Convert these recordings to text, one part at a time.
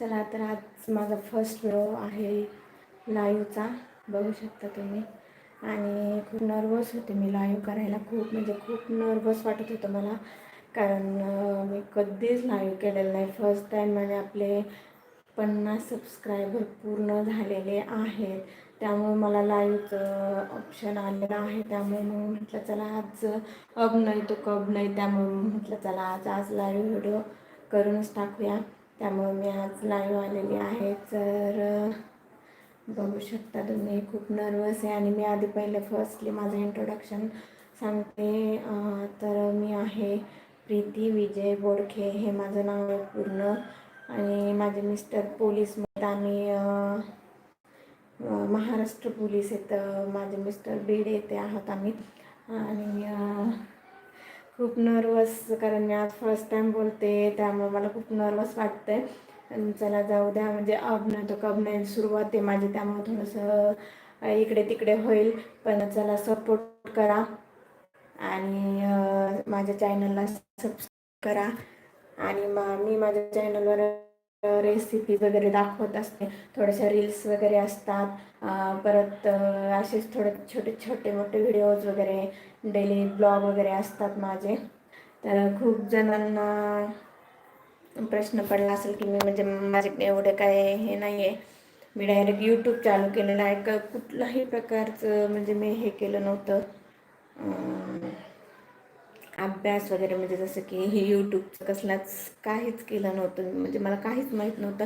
चला तर आज माझा फर्स्ट व्हिडिओ आहे लाईव्हचा बघू शकता तुम्ही. आणि खूप नर्वस होते मी लाईव्ह करायला. खूप म्हणजे खूप नर्वस वाटत होतं मला. कारण मी कधीच लाईव्ह केलेलं नाही. फर्स्ट टाईम म्हणजे आपले पन्नास सबस्क्रायबर पूर्ण झालेले आहेत. त्यामुळे मला लाईव्हचं ऑप्शन आलेलं आहे. त्यामुळे मग म्हटलं चला आज अब नाही तो कब नाही. त्यामुळे म्हटलं चला आज आज लाईव्ह व्हिडिओ करूनच टाकूया. त्यामुळे मी आज लाईव्ह आलेली आहे. तर बघू शकता तुम्ही खूप नर्वस आहे आणि मी आधी पहिले फर्स्टली माझं इंट्रोडक्शन सांगते. तर मी आहे प्रीती विजय बोडखे हे माझं नाव आहे पूर्ण. आणि माझे मिस्टर पोलीसमध्ये आम्ही महाराष्ट्र पोलीस आहेत माझे मिस्टर बीड येथे आहोत आम्ही. आणि खूप नर्वस कारण मी आज फर्स्ट टाईम बोलते त्यामुळे मला खूप नर्वस वाटतंय. आणि चला जाऊ द्या म्हणजे अभिनय तो कब सुरुवात आहे माझी त्यामुळे थोडंसं इकडे तिकडे होईल. पण चला सपोर्ट करा. आणि माझ्या चॅनलला सबस्क्राईब करा. आणि मा मी माझ्या चॅनलवर रेसिपी वगैरे दाखवत असते. थोड्याशा रील्स वगैरे असतात. परत असेच थोडे छोटे छोटे मोठे व्हिडिओज वगैरे डेली ब्लॉग वगैरे असतात माझे. तर खूप जणांना प्रश्न पडला असेल की मी म्हणजे माझे एवढं काय हे नाही आहे मी डायरेक्ट यूट्यूब चालू केलेलं आहे. का कुठलाही प्रकारचं म्हणजे मी हे केलं नव्हतं. अभ्यास वगैरे म्हणजे जसं की हे यूट्यूबचं कसलाच काहीच केलं नव्हतं. म्हणजे मला काहीच माहीत नव्हतं.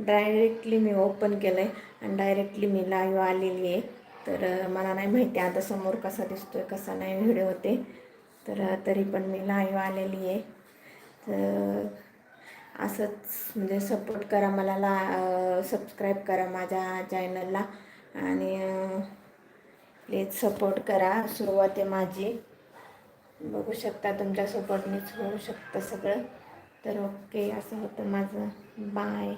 डायरेक्टली मी ओपन केलं आहे आणि डायरेक्टली मी लाईव्ह आलेली आहे. तर मला नाही माहिती आता समोर कसा दिसतो आहे कसा नाही व्हिडिओ होते तर तरी पण मी लाईव्ह आलेली आहे. तर असंच म्हणजे सपोर्ट करा मला ला सबस्क्राईब करा माझ्या चॅनलला आणि प्लीज सपोर्ट करा. सुरुवात आहे माझी. बघू शकता तुमच्या सपोर्टनेच होऊ शकतं सगळं. तर ओके असं होतं माझं. बाय